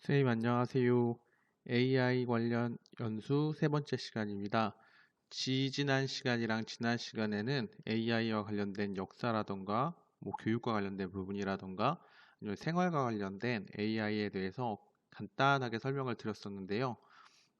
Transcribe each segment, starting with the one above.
선생님 안녕하세요. AI 관련 연수 세 번째 시간입니다. 지지난 시간이랑 지난 시간에는 AI와 관련된 역사라던가 뭐 교육과 관련된 부분이라던가 아니면 생활과 관련된 AI에 대해서 간단하게 설명을 드렸었는데요.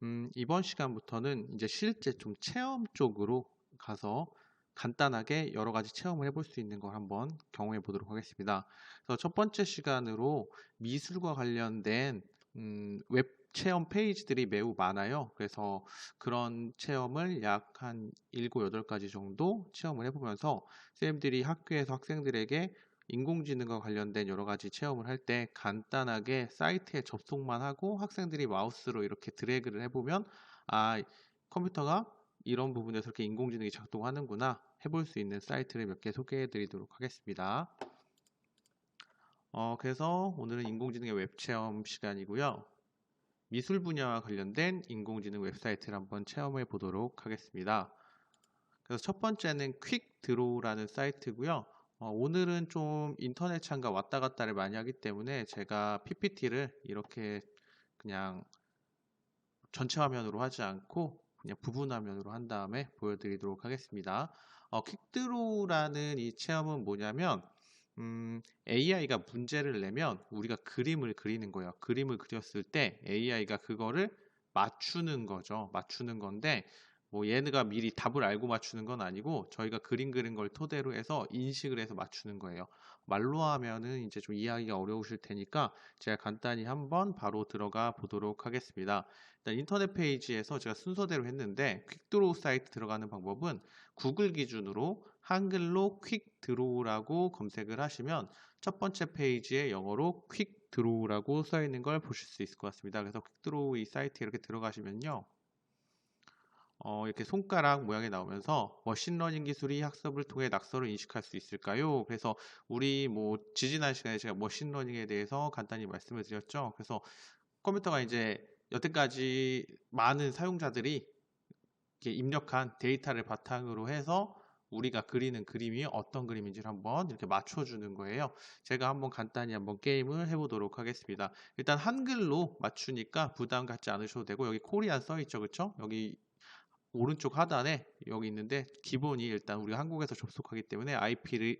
음, 이번 시간부터는 이제 실제 좀 체험 쪽으로 가서 간단하게 여러 가지 체험을 해볼 수 있는 걸 한번 경험해 보도록 하겠습니다. 그래서 첫 번째 시간으로 미술과 관련된 음, 웹 체험 페이지들이 매우 많아요. 그래서 그런 체험을 약 한 7, 8가지 정도 체험을 해보면서 쌤들이 학교에서 학생들에게 인공지능과 관련된 여러 가지 체험을 할 때 간단하게 사이트에 접속만 하고 학생들이 마우스로 이렇게 드래그를 해보면 아, 컴퓨터가 이런 부분에서 이렇게 인공지능이 작동하는구나 해볼 수 있는 사이트를 몇 개 소개해 드리도록 하겠습니다. 어, 그래서 오늘은 인공지능의 웹 체험 시간이고요. 미술 분야와 관련된 인공지능 웹사이트를 한번 체험해 보도록 하겠습니다. 그래서 첫 번째는 퀵 드로우라는 사이트고요. 어, 오늘은 좀 인터넷 창과 왔다 갔다를 많이 하기 때문에 제가 PPT를 이렇게 그냥 전체 화면으로 하지 않고 그냥 부분 화면으로 한 다음에 보여드리도록 하겠습니다. 어, 퀵드로우라는 이 체험은 뭐냐면 음, AI가 문제를 내면 우리가 그림을 그리는 거예요. 그림을 그렸을 때 AI가 그거를 맞추는 거죠. 맞추는 건데 뭐 얘네가 미리 답을 알고 맞추는 건 아니고 저희가 그림 그린 걸 토대로 해서 인식을 해서 맞추는 거예요. 말로 하면은 이제 좀 이해하기가 어려우실 테니까 제가 간단히 한번 바로 들어가 보도록 하겠습니다. 일단 인터넷 페이지에서 제가 순서대로 했는데 퀵드로우 사이트 들어가는 방법은 구글 기준으로 한글로 퀵드로우라고 검색을 하시면 첫 번째 페이지에 영어로 퀵드로우라고 써 있는 걸 보실 수 있을 것 같습니다. 그래서 퀵드로우 이 사이트에 이렇게 들어가시면요. 어, 이렇게 손가락 모양이 나오면서 머신러닝 기술이 학습을 통해 낙서를 인식할 수 있을까요? 그래서 우리 뭐 지지난 시간에 제가 머신러닝에 대해서 간단히 말씀을 드렸죠. 그래서 컴퓨터가 이제 여태까지 많은 사용자들이 입력한 데이터를 바탕으로 해서 우리가 그리는 그림이 어떤 그림인지를 한번 이렇게 맞춰주는 거예요. 제가 한번 간단히 한번 게임을 해보도록 하겠습니다. 일단 한글로 맞추니까 부담 갖지 않으셔도 되고 여기 코리안 써있죠, 그쵸? 여기 오른쪽 하단에 여기 있는데 기본이 일단 우리가 한국에서 접속하기 때문에 IP를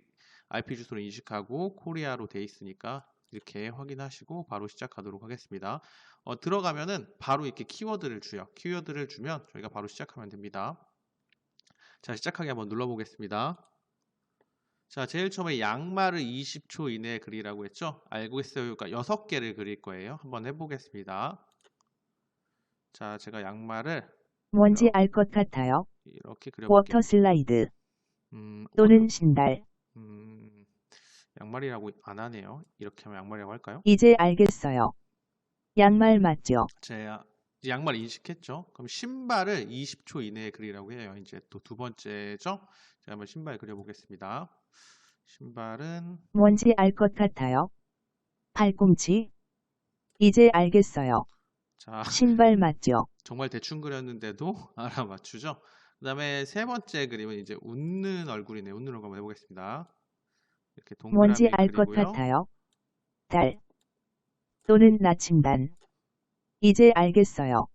IP 주소를 인식하고 코리아로 돼 있으니까 이렇게 확인하시고 바로 시작하도록 하겠습니다. 어, 들어가면은 바로 이렇게 키워드를 주요. 키워드를 주면 저희가 바로 시작하면 됩니다. 자, 시작하기 한번 눌러보겠습니다. 자, 제일 처음에 양말을 20초 이내에 그리라고 했죠? 알고 있어요. 그러니까 6개를 그릴 거예요. 한번 해보겠습니다. 자, 제가 양말을 뭔지 알 것 같아요. 이렇게 그려볼게요. 워터 슬라이드 음, 또는 신발. 음, 양말이라고 안 하네요. 이렇게 하면 양말이라고 할까요? 이제 알겠어요. 양말 맞죠? 제가 이제 양말 인식했죠. 그럼 신발을 20초 이내에 그리라고 해요. 이제 또 두 번째죠. 제가 한번 신발 그려보겠습니다. 신발은 뭔지 알 것 같아요. 팔꿈치. 이제 알겠어요. 자 신발 맞죠? 정말 대충 그렸는데도 알아맞추죠. 그 다음에 세 번째 그림은 이제 웃는 얼굴이네요. 웃는 얼굴 한번 해보겠습니다. 이렇게 동그라미 뭔지 알 것 그리고요. 같아요. 달 또는 나침반. 이제 알겠어요.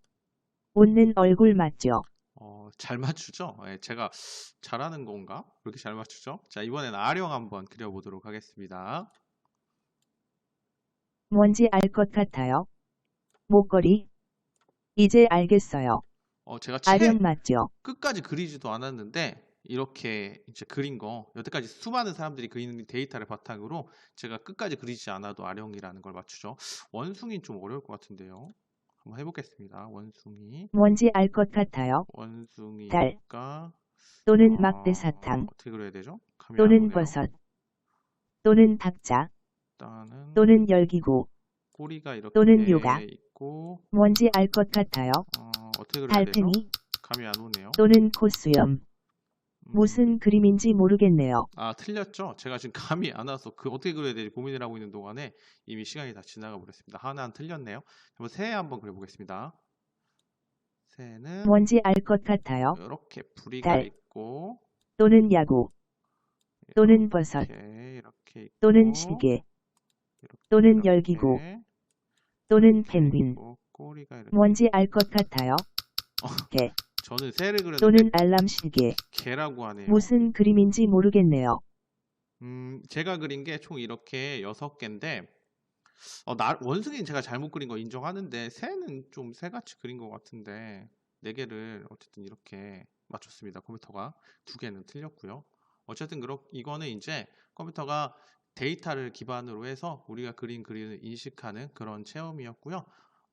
웃는 얼굴 맞죠? 어, 잘 맞추죠? 예, 제가 잘하는 건가? 왜 이렇게 잘 맞추죠? 자, 이번엔 아령 한번 그려보도록 하겠습니다. 뭔지 알 것 같아요. 목걸이. 이제 알겠어요. 어, 제가 채 아령 맞죠? 끝까지 그리지도 않았는데 이렇게 이제 그린 거 여태까지 수많은 사람들이 그리는 데이터를 바탕으로 제가 끝까지 그리지 않아도 아령이라는 걸 맞추죠. 원숭이는 좀 어려울 것 같은데요. 한번 해보겠습니다. 원숭이, 뭔지 알 것 같아요. 원숭이니까 또는 어, 막대사탕 어떻게 그려야 되죠? 또는. 버섯 또는 닭자 또는 열기구. 꼬리가 이렇게 또는 요가. 있고 뭔지 알 것 같아요. 어, 어떻게 그려야? 달팽이 감이 안 오네요. 또는 코수염. 음, 무슨 그림인지 모르겠네요. 아 틀렸죠? 제가 지금 감이 안 와서 그 어떻게 그려야 될지 고민을 하고 있는 동안에 이미 시간이 다 지나가 버렸습니다. 하나는 틀렸네요. 한번 새 한번 그려보겠습니다. 새는 뭔지 알 것 같아요. 이렇게 부리가 달. 있고 또는 야구, 또는 버섯, 이렇게 이렇게 있고 또는 시계, 이렇게, 또는 열기구, 이렇게 또는 펭귄. 꼬리가 이렇게 뭔지 알 것 같아요. 개, 저는 새를 그렸는데 또는 알람 시계. 개라고 하네요. 무슨 그림인지 모르겠네요. 음, 제가 그린 게 총 이렇게 여섯 개인데, 어, 나, 원숭이는 제가 잘못 그린 거 인정하는데, 새는 좀 새같이 그린 것 같은데, 네 개를 어쨌든 이렇게 맞췄습니다. 컴퓨터가. 두 개는 틀렸고요. 어쨌든 그렇, 이거는 이제 컴퓨터가 데이터를 기반으로 해서 우리가 그린 그림을 인식하는 그런 체험이었고요.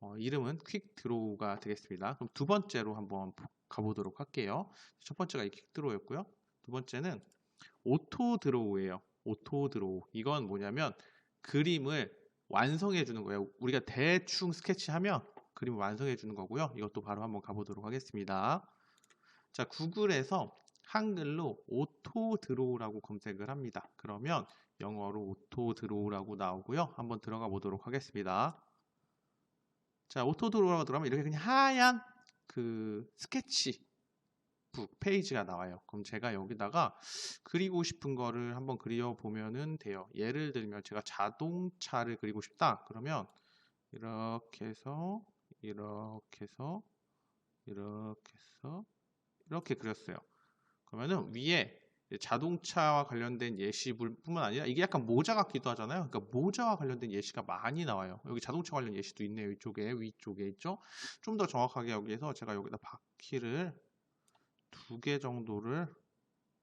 어, 이름은 퀵 드로우가 되겠습니다. 그럼 두 번째로 한번 보- 가보도록 할게요. 첫 번째가 이 퀵 드로우였고요. 두 번째는 오토 드로우예요. 오토 드로우. 이건 뭐냐면 그림을 완성해 주는 거예요. 우리가 대충 스케치하면 그림을 완성해 주는 거고요. 이것도 바로 한번 가보도록 하겠습니다. 자, 구글에서 한글로 오토 드로우라고 검색을 합니다. 그러면 영어로 오토 드로우라고 나오고요. 한번 들어가 보도록 하겠습니다. 자, 오토 드로우라고 들어가면 이렇게 그냥 하얀 그 스케치 북 페이지가 나와요. 그럼 제가 여기다가 그리고 싶은 거를 한번 그려 보면은 돼요. 예를 들면 제가 자동차를 그리고 싶다. 그러면 이렇게 해서 이렇게 해서 이렇게 해서 이렇게 그렸어요. 그러면은 위에 자동차와 관련된 예시뿐만 아니라 이게 약간 모자 같기도 하잖아요. 그러니까 모자와 관련된 예시가 많이 나와요. 여기 자동차 관련 예시도 있네요. 이쪽에 위쪽에 있죠. 좀 더 정확하게 여기에서 제가 여기다 바퀴를 두 개 정도를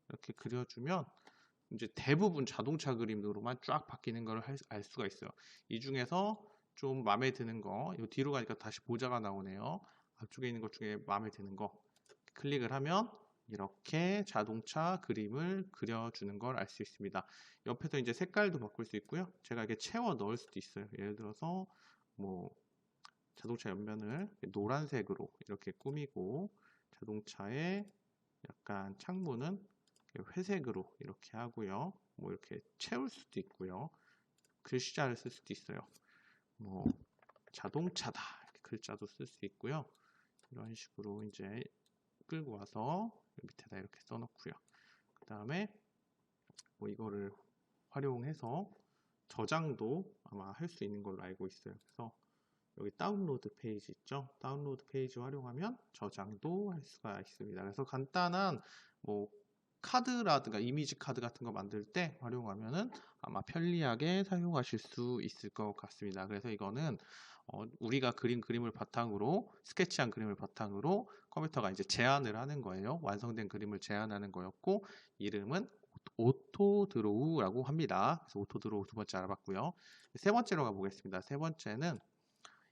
이렇게 그려주면 이제 대부분 자동차 그림으로만 쫙 바뀌는 걸 알 수가 있어요. 이 중에서 좀 마음에 드는 거, 이 뒤로 가니까 다시 모자가 나오네요. 앞쪽에 있는 것 중에 마음에 드는 거 클릭을 하면 이렇게 자동차 그림을 그려주는 걸 알 수 있습니다. 옆에서 이제 색깔도 바꿀 수 있고요. 제가 이렇게 채워 넣을 수도 있어요. 예를 들어서 뭐 자동차 옆면을 노란색으로 이렇게 꾸미고 자동차의 약간 창문은 회색으로 이렇게 하고요. 뭐 이렇게 채울 수도 있고요. 글자를 쓸 수도 있어요. 뭐 자동차다 이렇게 글자도 쓸 수 있고요. 이런 식으로 이제 끌고 와서 밑에다 이렇게 써놓고요. 그 다음에 뭐 이거를 활용해서 저장도 아마 할 수 있는 걸로 알고 있어요. 그래서 여기 다운로드 페이지 있죠? 다운로드 페이지 활용하면 저장도 할 수가 있습니다. 그래서 간단한 뭐 카드라든가 이미지 카드 같은 거 만들 때 활용하면은 아마 편리하게 사용하실 수 있을 것 같습니다. 그래서 이거는 어, 우리가 그린 그림을 바탕으로 스케치한 그림을 바탕으로 컴퓨터가 이제 제안을 하는 거예요. 완성된 그림을 제안하는 거였고 이름은 오토 드로우라고 합니다. 그래서 오토 드로우 두 번째 알아봤고요. 세 번째로 가보겠습니다. 세 번째는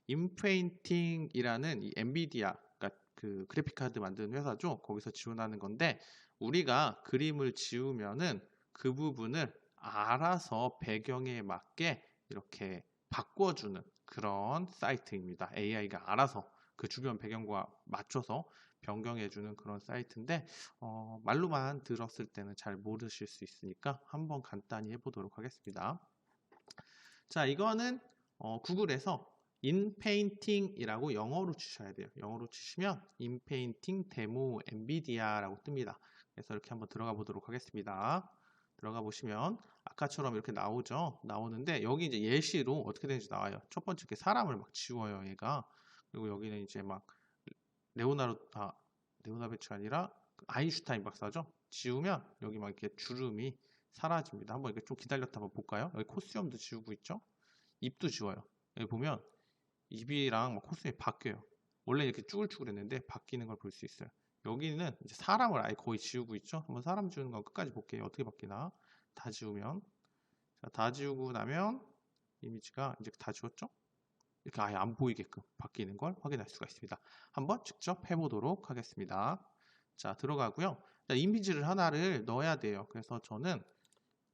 인페인팅이라는 이 엔비디아 그러니까 그 그래픽 카드 만드는 회사죠. 거기서 지원하는 건데 우리가 그림을 지우면은 그 부분을 알아서 배경에 맞게 이렇게 바꿔주는 그런 사이트입니다. AI가 알아서 그 주변 배경과 맞춰서 변경해주는 그런 사이트인데 어, 말로만 들었을 때는 잘 모르실 수 있으니까 한번 간단히 해보도록 하겠습니다. 자, 이거는 어, 구글에서 인페인팅이라고 영어로 치셔야 돼요. 영어로 치시면 인페인팅 데모 엔비디아라고 뜹니다. 그래서 이렇게 한번 들어가 보도록 하겠습니다. 들어가 보시면 아까처럼 이렇게 나오죠. 나오는데 여기 이제 예시로 어떻게 되는지 나와요. 첫 번째 이렇게 사람을 막 지워요, 얘가. 그리고 여기는 이제 막 레오나르 아 레오나베츠가 아니라 아인슈타인 박사죠. 지우면 여기 막 이렇게 주름이 사라집니다. 한번 이렇게 좀 기다렸다 한번 볼까요? 여기 코수염도 지우고 있죠. 입도 지워요. 여기 보면 입이랑 막 코수염이 바뀌어요. 원래 이렇게 쭈글쭈글했는데 바뀌는 걸 볼 수 있어요. 여기는 이제 사람을 아예 거의 지우고 있죠. 한번 사람 지우는 거 끝까지 볼게요. 어떻게 바뀌나? 다 지우면 자, 다 지우고 나면 이미지가 이제 다 지웠죠? 이렇게 아예 안 보이게끔 바뀌는 걸 확인할 수가 있습니다. 한번 직접 해보도록 하겠습니다. 자, 들어가고요. 자, 이미지를 하나를 넣어야 돼요. 그래서 저는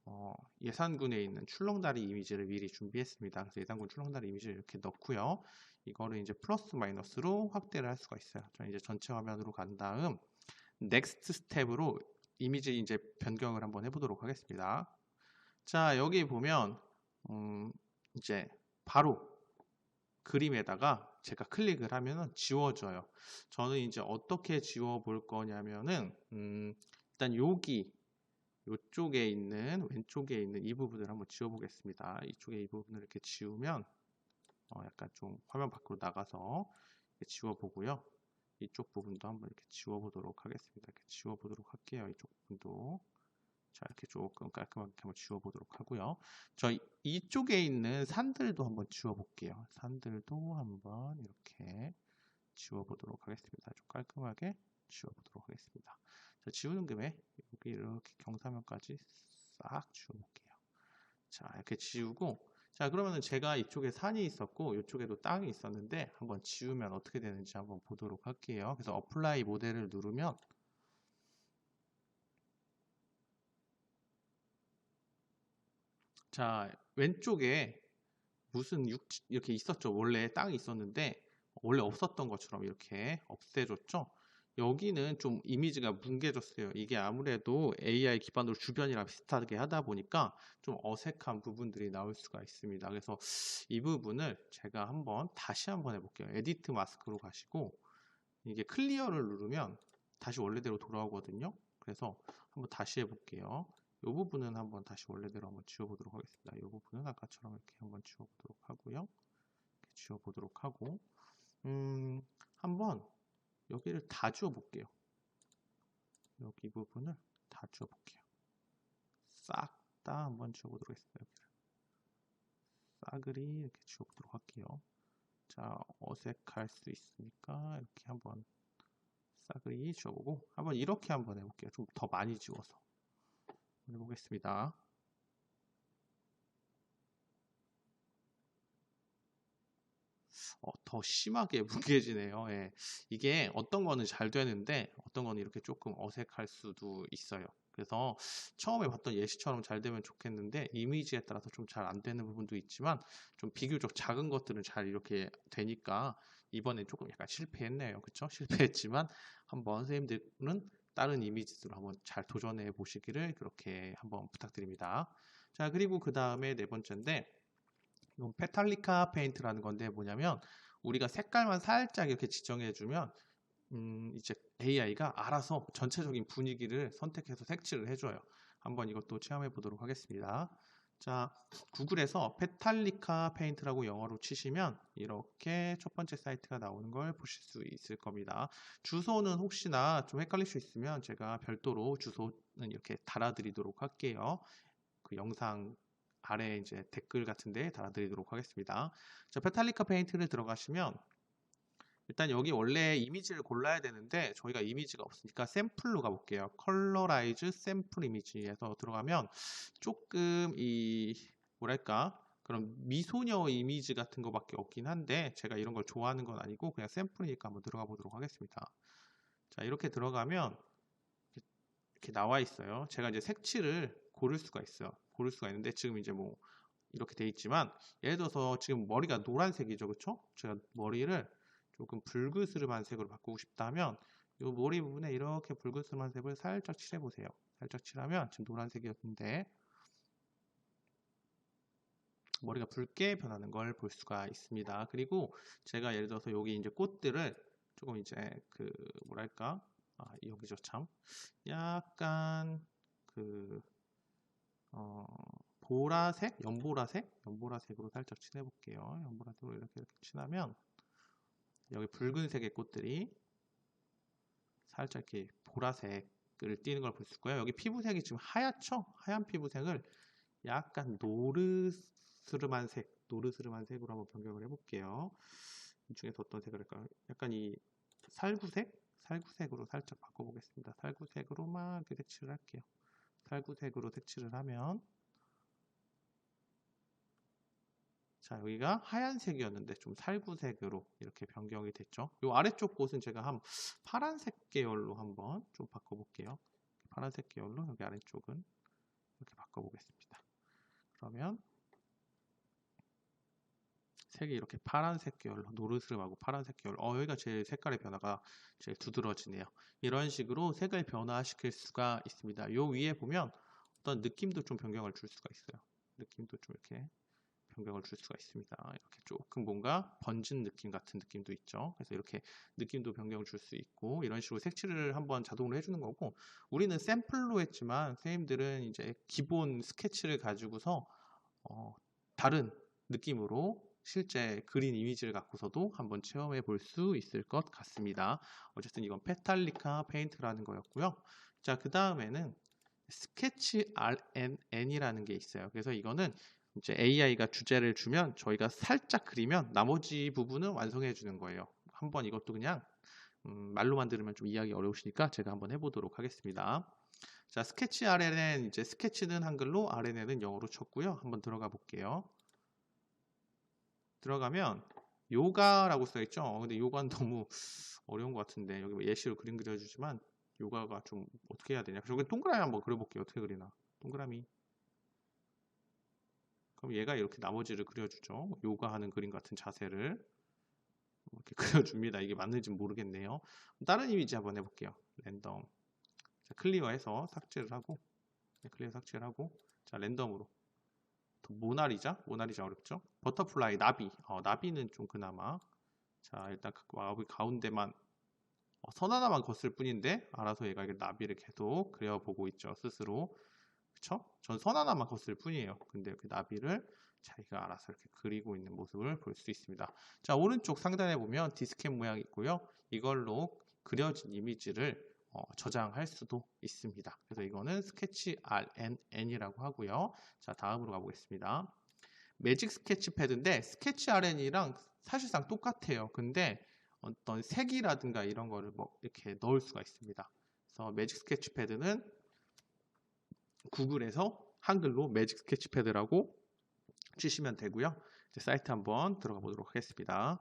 어, 예산군에 있는 출렁다리 이미지를 미리 준비했습니다. 그래서 예산군 출렁다리 이미지를 이렇게 넣고요. 이거를 이제 플러스 마이너스로 확대를 할 수가 있어요. 저는 이제 전체 화면으로 간 다음 넥스트 스텝으로 이미지 이제 변경을 한번 해보도록 하겠습니다. 자, 여기 보면 음, 이제 바로 그림에다가 제가 클릭을 하면은 지워져요. 저는 이제 어떻게 지워 볼 거냐면은 음, 일단 여기 이쪽에 있는 왼쪽에 있는 이 부분을 한번 지워 보겠습니다. 이쪽에 이 부분을 이렇게 지우면 어, 약간 좀 화면 밖으로 나가서 이렇게 지워 보고요. 이쪽 부분도 한번 이렇게 지워 보도록 하겠습니다. 이렇게 지워 보도록 할게요. 이쪽 부분도 자 이렇게 조금 깔끔하게 한번 지워 보도록 하고요. 저 이- 이쪽에 있는 산들도 한번 지워 볼게요. 산들도 한번 이렇게 지워 보도록 하겠습니다. 좀 깔끔하게 지워 보도록 하겠습니다. 자, 지우는 김에 여기 이렇게 경사면까지 싹 지워 볼게요. 자, 이렇게 지우고 자, 그러면은 제가 이쪽에 산이 있었고 이쪽에도 땅이 있었는데 한번 지우면 어떻게 되는지 한번 보도록 할게요. 그래서 어플라이 모델을 누르면 자, 왼쪽에 무슨 육 이렇게 있었죠. 원래 땅이 있었는데 원래 없었던 것처럼 이렇게 없애줬죠. 여기는 좀 이미지가 뭉개졌어요. 이게 아무래도 AI 기반으로 주변이랑 비슷하게 하다 보니까 좀 어색한 부분들이 나올 수가 있습니다. 그래서 이 부분을 제가 한번 다시 한번 해볼게요. 에디트 마스크로 가시고 이게 클리어를 누르면 다시 원래대로 돌아오거든요. 그래서 한번 다시 해볼게요. 이 부분은 한번 다시 원래대로 한번 지워보도록 하겠습니다. 이 부분은 아까처럼 이렇게 한번 지워보도록 하고요. 지워보도록 하고, 음, 한번 여기를 다 지워 볼게요. 여기 부분을 다 지워 볼게요. 싹 다 한번 지워 보도록 하겠습니다. 여기를. 싸그리 이렇게 지워 보도록 할게요. 자, 어색할 수 있으니까 이렇게 한번 싸그리 지워보고, 한번 이렇게 한번 해볼게요. 좀 더 많이 지워서. 해보겠습니다. 어, 더 심하게 뭉개지네요. 예. 이게 어떤 거는 잘 되는데 어떤 거는 이렇게 조금 어색할 수도 있어요. 그래서 처음에 봤던 예시처럼 잘 되면 좋겠는데 이미지에 따라서 좀 잘 안 되는 부분도 있지만 좀 비교적 작은 것들은 잘 이렇게 되니까 이번엔 조금 약간 실패했네요. 그쵸? 실패했지만 한번 선생님들은 다른 이미지들로 한번 잘 도전해 보시기를 그렇게 한번 부탁드립니다. 자, 그리고 그 다음에 네 번째인데, 이건 페탈리카 페인트라는 건데 뭐냐면, 우리가 색깔만 살짝 이렇게 지정해주면, 음, 이제 AI가 알아서 전체적인 분위기를 선택해서 색칠을 해줘요. 한번 이것도 체험해 보도록 하겠습니다. 자, 구글에서 페탈리카 페인트라고 영어로 치시면 이렇게 첫 번째 사이트가 나오는 걸 보실 수 있을 겁니다. 주소는 혹시나 좀 헷갈릴 수 있으면 제가 별도로 주소는 이렇게 달아드리도록 할게요. 그 영상 아래 이제 댓글 같은 데 달아드리도록 하겠습니다. 자, 페탈리카 페인트를 들어가시면 일단 여기 원래 이미지를 골라야 되는데 저희가 이미지가 없으니까 샘플로 가볼게요. 컬러라이즈 샘플 이미지에서 들어가면 조금 이 뭐랄까 그런 미소녀 이미지 같은 거밖에 없긴 한데 제가 이런 걸 좋아하는 건 아니고 그냥 샘플이니까 한번 들어가 보도록 하겠습니다. 자 이렇게 들어가면 이렇게 나와 있어요. 제가 이제 색칠을 고를 수가 있어요. 고를 수가 있는데 지금 이제 뭐 이렇게 돼 있지만 예를 들어서 지금 머리가 노란색이죠, 그렇죠? 제가 머리를 조금 붉으스름한 색으로 바꾸고 싶다면 이 머리 부분에 이렇게 붉으스름한 색을 살짝 칠해 보세요. 살짝 칠하면 지금 노란색이었는데 머리가 붉게 변하는 걸 볼 수가 있습니다. 그리고 제가 예를 들어서 여기 이제 꽃들을 조금 이제 그 뭐랄까 아, 여기죠 참 약간 그 어, 보라색, 연보라색, 연보라색으로 살짝 칠해 볼게요. 연보라색으로 이렇게 이렇게 칠하면 여기 붉은색의 꽃들이 살짝 이렇게 보라색을 띠는 걸 볼 수 있고요. 여기 피부색이 지금 하얗죠? 하얀 피부색을 약간 노르스름한 색, 노르스름한 색으로 한번 변경을 해볼게요. 이 중에서 어떤 색을 할까요? 약간 이 살구색? 살구색으로 살짝 바꿔보겠습니다. 살구색으로만 이렇게 색칠을 할게요. 살구색으로 색칠을 하면 자 여기가 하얀색이었는데 좀 살구색으로 이렇게 변경이 됐죠. 이 아래쪽 곳은 제가 한 파란색 계열로 한번 좀 바꿔볼게요. 파란색 계열로 여기 아래쪽은 이렇게 바꿔보겠습니다. 그러면 색이 이렇게 파란색 계열로 노르스름하고 파란색 계열 어 여기가 제일 색깔의 변화가 제일 두드러지네요 이런 식으로 색을 변화시킬 수가 있습니다 요 위에 보면 어떤 느낌도 좀 변경을 줄 수가 있어요 느낌도 좀 이렇게 변경을 줄 수가 있습니다. 이렇게 조금 뭔가 번진 느낌 같은 느낌도 있죠. 그래서 이렇게 느낌도 변경을 줄 수 있고 이런 식으로 색칠을 한번 자동으로 해주는 거고 우리는 샘플로 했지만 선생님들은 이제 기본 스케치를 가지고서 어, 다른 느낌으로 실제 그린 이미지를 갖고서도 한번 체험해 볼 수 있을 것 같습니다. 어쨌든 이건 페탈리카 페인트라는 거였고요. 자, 그 다음에는 스케치 RNN이라는 게 있어요. 그래서 이거는 이제 AI가 주제를 주면 저희가 살짝 그리면 나머지 부분은 완성해 주는 거예요. 한번 이것도 그냥 음, 말로만 들으면 좀 이해하기 어려우시니까 제가 한번 해보도록 하겠습니다. 자, 스케치 RNN 이제 스케치는 한글로 RNN은 영어로 쳤고요. 한번 들어가 볼게요. 들어가면 요가라고 써 있죠. 어, 근데 요가는 너무 어려운 것 같은데 여기 뭐 예시로 그림 그려주지만 요가가 좀 어떻게 해야 되냐. 저기 동그라미 한번 그려볼게요. 어떻게 그리나. 동그라미. 그럼 얘가 이렇게 나머지를 그려주죠. 요가하는 그림 같은 자세를 이렇게 그려줍니다. 이게 맞는지 모르겠네요. 다른 이미지 한번 해볼게요. 랜덤. 자, 클리어해서 삭제를 하고, 네, 클리어 삭제를 하고, 자, 랜덤으로. 또 모나리자? 모나리자 어렵죠? 버터플라이, 나비. 어, 나비는 좀 그나마. 자, 일단 그 마비 가운데만 어, 선 하나만 걷을 뿐인데 알아서 얘가 나비를 계속 그려보고 있죠. 스스로. 그쵸? 전 선 하나만 걷을 뿐이에요. 근데 이렇게 나비를 자기가 알아서 이렇게 그리고 있는 모습을 볼 수 있습니다. 자, 오른쪽 상단에 보면 디스켓 모양이 있고요. 이걸로 그려진 이미지를 어, 저장할 수도 있습니다. 그래서 이거는 스케치 RNN이라고 하고요. 자, 다음으로 가보겠습니다. 매직 스케치 패드인데 스케치 RN이랑 사실상 똑같아요. 근데 어떤 색이라든가 이런 거를 뭐 이렇게 넣을 수가 있습니다. 그래서 매직 스케치 패드는 구글에서 한글로 매직 스케치 패드라고 치시면 되고요. 사이트 한번 들어가 보도록 하겠습니다.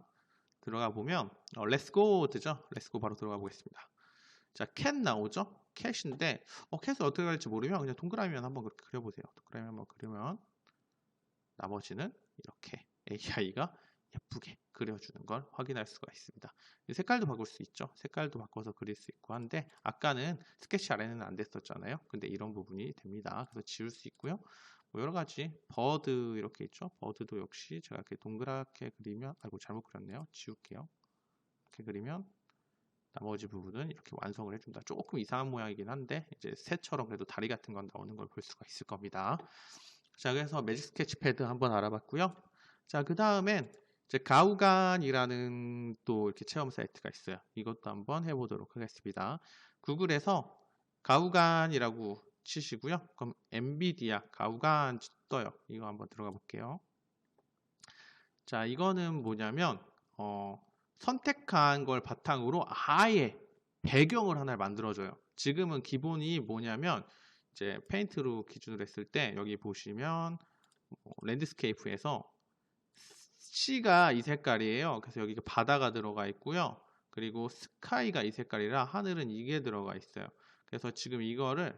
들어가 보면 어, 렛츠고드죠. 렛츠고 바로 들어가 보겠습니다. 자, 캣 나오죠? 캣인데 어, 캣을 어떻게 할지 모르면 그냥 동그라미만 한번 그렇게 그려보세요. 동그라미 한번 그리면 나머지는 이렇게 AI가 예쁘게 그려주는 걸 확인할 수가 있습니다. 색깔도 바꿀 수 있죠. 색깔도 바꿔서 그릴 수 있고 한데 아까는 스케치 아래는 안 됐었잖아요. 근데 이런 부분이 됩니다. 그래서 지울 수 있고요. 뭐 여러 가지 버드 이렇게 있죠. 버드도 역시 제가 이렇게 동그랗게 그리면 아이고 잘못 그렸네요. 지울게요. 이렇게 그리면 나머지 부분은 이렇게 완성을 해준다. 조금 이상한 모양이긴 한데 이제 새처럼 그래도 다리 같은 건 나오는 걸 볼 수가 있을 겁니다. 자 그래서 매직 스케치 패드 한번 알아봤고요. 자 그 다음엔 이제 가우간이라는 또 이렇게 체험 사이트가 있어요. 이것도 한번 해보도록 하겠습니다. 구글에서 가우간이라고 치시고요. 그럼 엔비디아 가우간 떠요. 이거 한번 들어가 볼게요. 자, 이거는 뭐냐면 어, 선택한 걸 바탕으로 아예 배경을 하나를 만들어줘요. 지금은 기본이 뭐냐면 이제 페인트로 기준으로 했을 때 여기 보시면 뭐 랜드스케이프에서 C가 이 색깔이에요. 그래서 여기 바다가 들어가 있고요. 그리고 스카이가 이 색깔이라 하늘은 이게 들어가 있어요. 그래서 지금 이거를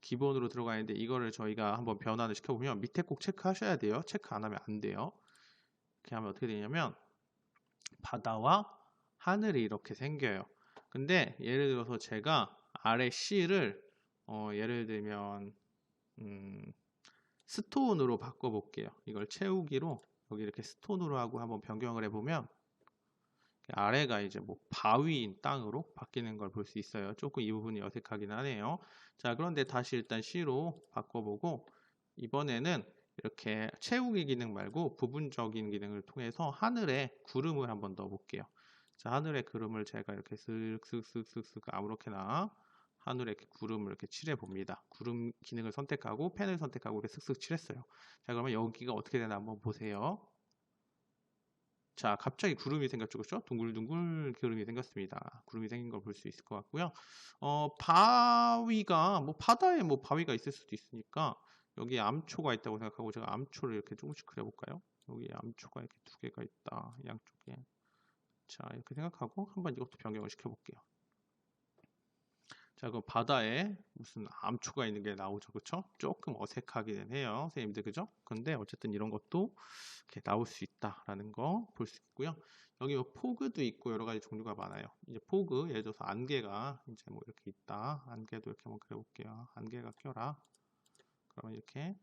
기본으로 들어가 있는데 이거를 저희가 한번 변환을 시켜보면 밑에 꼭 체크하셔야 돼요. 체크 안 하면 안 돼요. 이렇게 하면 어떻게 되냐면 바다와 하늘이 이렇게 생겨요. 근데 예를 들어서 제가 아래 C를 어, 예를 들면 음, 스톤으로 바꿔볼게요. 이걸 채우기로 여기 이렇게 스톤으로 하고 한번 변경을 해보면 아래가 이제 뭐 바위인 땅으로 바뀌는 걸 볼 수 있어요. 조금 이 부분이 어색하긴 하네요. 자, 그런데 다시 일단 C로 바꿔보고 이번에는 이렇게 채우기 기능 말고 부분적인 기능을 통해서 하늘에 구름을 한번 넣어볼게요. 자, 하늘에 구름을 제가 이렇게 슥슥슥슥슥 아무렇게나 하늘에 이렇게 구름을 이렇게 칠해 봅니다. 구름 기능을 선택하고 펜을 선택하고 이렇게 슥슥 칠했어요. 자, 그러면 여기가 어떻게 되나 한번 보세요. 자, 갑자기 구름이 생겼죠, 그렇죠? 둥글둥글 구름이 생겼습니다. 구름이 생긴 걸 볼 수 있을 것 같고요. 어, 바위가 뭐 바다에 뭐 바위가 있을 수도 있으니까 여기에 암초가 있다고 생각하고 제가 암초를 이렇게 조금씩 그려볼까요? 여기에 암초가 이렇게 두 개가 있다, 양쪽에. 자, 이렇게 생각하고 한번 이것도 변경을 시켜볼게요. 자, 그 바다에 무슨 암초가 있는 게 나오죠, 그쵸? 조금 어색하기는 해요, 선생님들, 그죠? 근데 어쨌든 이런 것도 이렇게 나올 수 있다라는 거 볼 수 있고요. 여기 뭐 포그도 있고 여러 가지 종류가 많아요. 이제 포그, 예를 들어서 안개가 이제 뭐 이렇게 있다. 안개도 이렇게 한번 그려볼게요. 안개가 껴라. 그러면 이렇게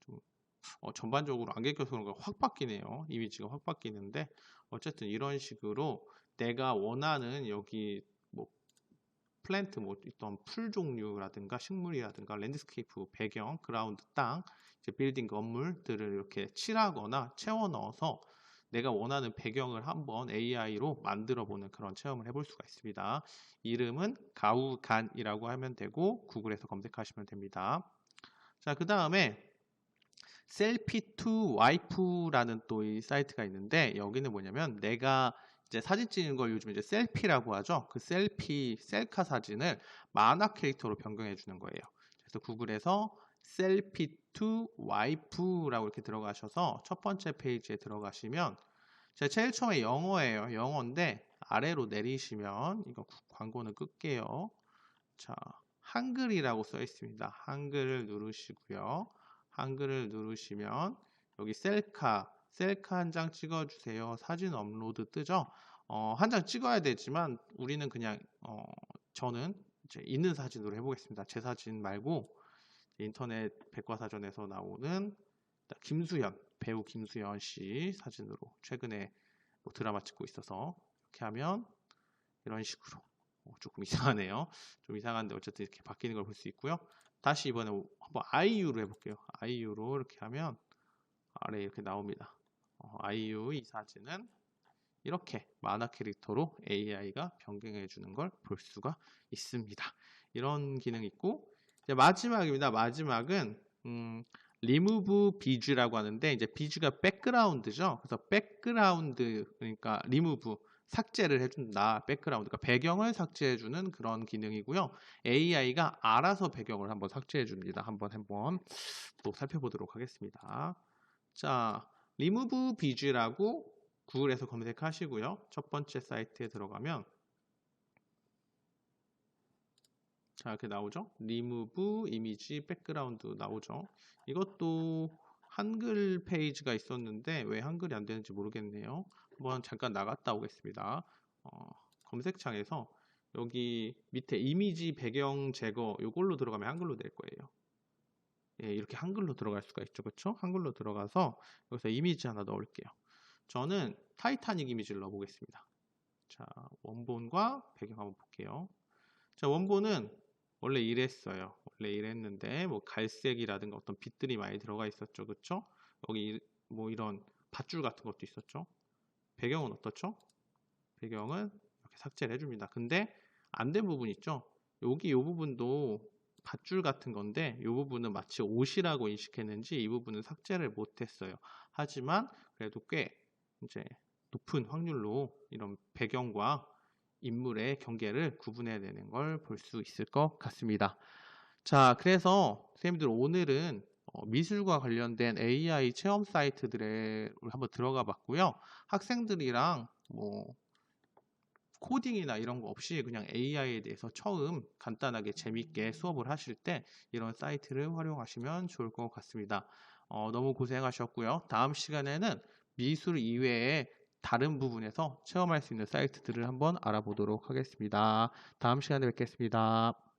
좀 어, 전반적으로 안개 껴서 그런가 확 바뀌네요. 이미지가 확 바뀌는데 어쨌든 이런 식으로 내가 원하는 여기 뭐 플랜트 뭐 있던 풀 종류라든가 식물이라든가 랜드스케이프 배경 그라운드 땅 이제 빌딩 건물들을 이렇게 칠하거나 채워 넣어서 내가 원하는 배경을 한번 AI로 만들어 보는 그런 체험을 해볼 수가 있습니다. 이름은 가우간이라고 하면 되고 구글에서 검색하시면 됩니다. 자, 그 다음에 셀피 투 와이프라는 또 이 사이트가 있는데 여기는 뭐냐면 내가 이제 사진 찍는 걸 요즘 이제 셀피라고 하죠. 그 셀피 셀카 사진을 만화 캐릭터로 변경해 주는 거예요. 그래서 구글에서 셀피 투 와이프라고 이렇게 들어가셔서 첫 번째 페이지에 들어가시면 제가 제일 처음에 영어예요. 영어인데 아래로 내리시면 이거 구- 광고는 끌게요. 자, 한글이라고 써 있습니다. 한글을 누르시고요. 한글을 누르시면 여기 셀카, 셀카 한 장 찍어주세요. 사진 업로드 뜨죠? 어, 한 장 찍어야 되지만 우리는 그냥 어, 저는 이제 있는 사진으로 해보겠습니다. 제 사진 말고 인터넷 백과사전에서 나오는 김수현 배우 김수현 씨 사진으로 최근에 뭐 드라마 찍고 있어서 이렇게 하면 이런 식으로 어, 조금 이상하네요. 좀 이상한데 어쨌든 이렇게 바뀌는 걸 볼 수 있고요. 다시 이번에 한번 아이유로 해볼게요. 아이유로 이렇게 하면 아래 이렇게 나옵니다. 어, 아이유 이 사진은 이렇게 만화 캐릭터로 AI가 변경해 주는 걸 볼 수가 있습니다. 이런 기능이 있고 이제 마지막입니다. 마지막은 음, 리무브 비주라고 하는데 이제 비주가 백그라운드죠. 그래서 백그라운드 그러니까 리무브 삭제를 해준다. 백그라운드 그러니까 배경을 삭제해주는 그런 기능이고요. AI가 알아서 배경을 한번 삭제해줍니다. 한번 한번 또 살펴보도록 하겠습니다. 자, 리무브 비주라고 구글에서 검색하시고요. 첫 번째 사이트에 들어가면 자 이렇게 나오죠. 리무브 이미지 백그라운드 나오죠. 이것도 한글 페이지가 있었는데 왜 한글이 안 되는지 모르겠네요. 한번 잠깐 나갔다 오겠습니다. 어, 검색창에서 여기 밑에 이미지 배경 제거 요걸로 들어가면 한글로 될 거예요. 예, 이렇게 한글로 들어갈 수가 있죠. 그렇죠? 한글로 들어가서 여기서 이미지 하나 넣을게요. 저는 타이타닉 이미지를 넣어보겠습니다. 자, 원본과 배경 한번 볼게요. 자, 원본은 원래 이랬어요. 원래 이랬는데 뭐 갈색이라든가 어떤 빛들이 많이 들어가 있었죠. 그쵸? 여기 뭐 이런 밧줄 같은 것도 있었죠. 배경은 어떻죠? 배경은 이렇게 삭제를 해줍니다. 근데 안 된 부분 있죠? 여기 이 부분도 밧줄 같은 건데 이 부분은 마치 옷이라고 인식했는지 이 부분은 삭제를 못했어요. 하지만 그래도 꽤 이제 높은 확률로 이런 배경과 인물의 경계를 구분해내는 걸 볼 수 있을 것 같습니다. 자, 그래서 선생님들 오늘은 어, 미술과 관련된 AI 체험 사이트들에 한번 들어가 봤고요. 학생들이랑 뭐 코딩이나 이런 거 없이 그냥 AI에 대해서 처음 간단하게 재밌게 수업을 하실 때 이런 사이트를 활용하시면 좋을 것 같습니다. 어, 너무 고생하셨고요. 다음 시간에는 미술 이외에 다른 부분에서 체험할 수 있는 사이트들을 한번 알아보도록 하겠습니다. 다음 시간에 뵙겠습니다.